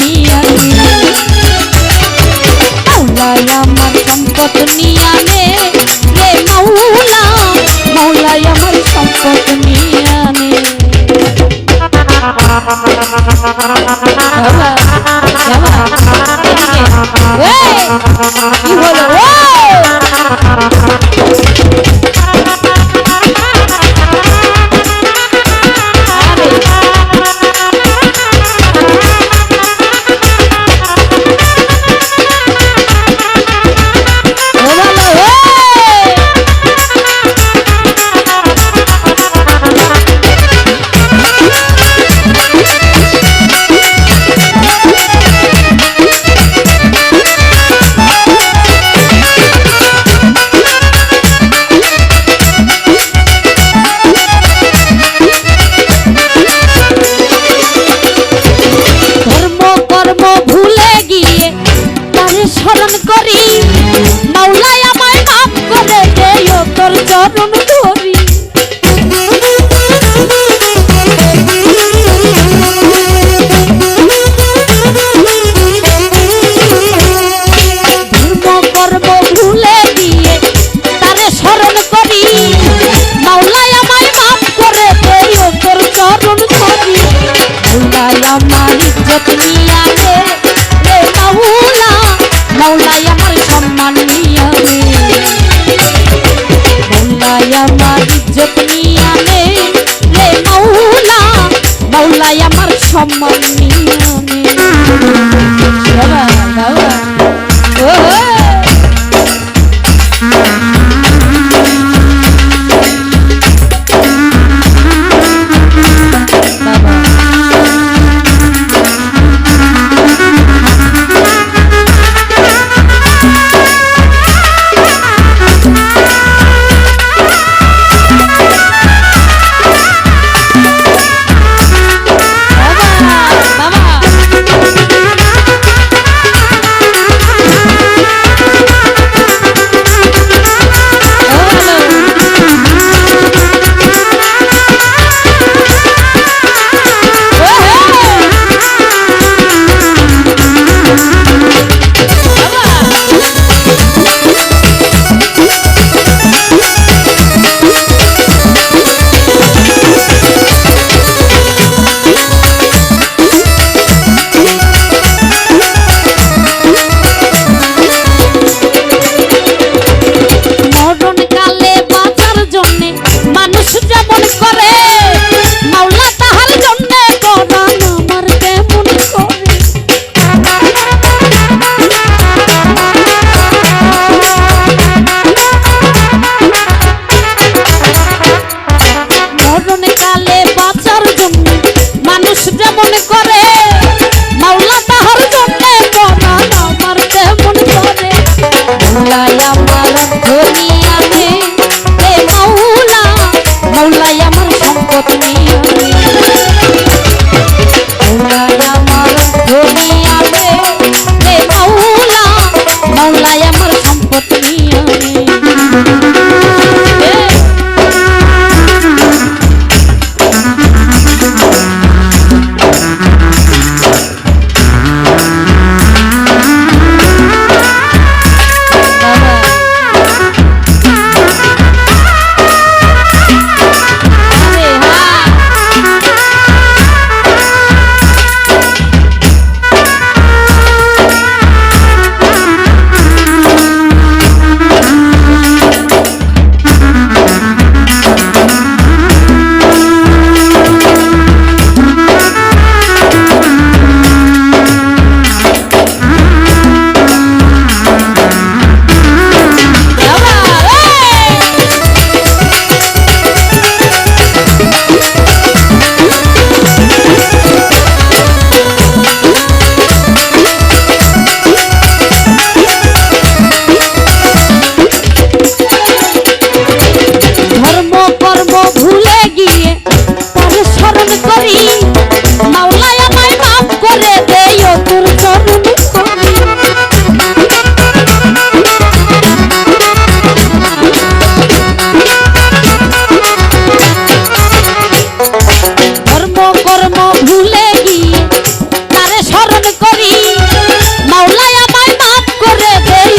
নিয়া মাওলাই আমার সম্পদ নিয়া নে রে মাওলা মাওলাই আমার সম্পদ নিয়া নে বাবা, বাবা। এই, স্মরণ করি। মাওলাই আমায় মাফ করে দে ও তোর চরণ ধরি oh, oh. don't lie.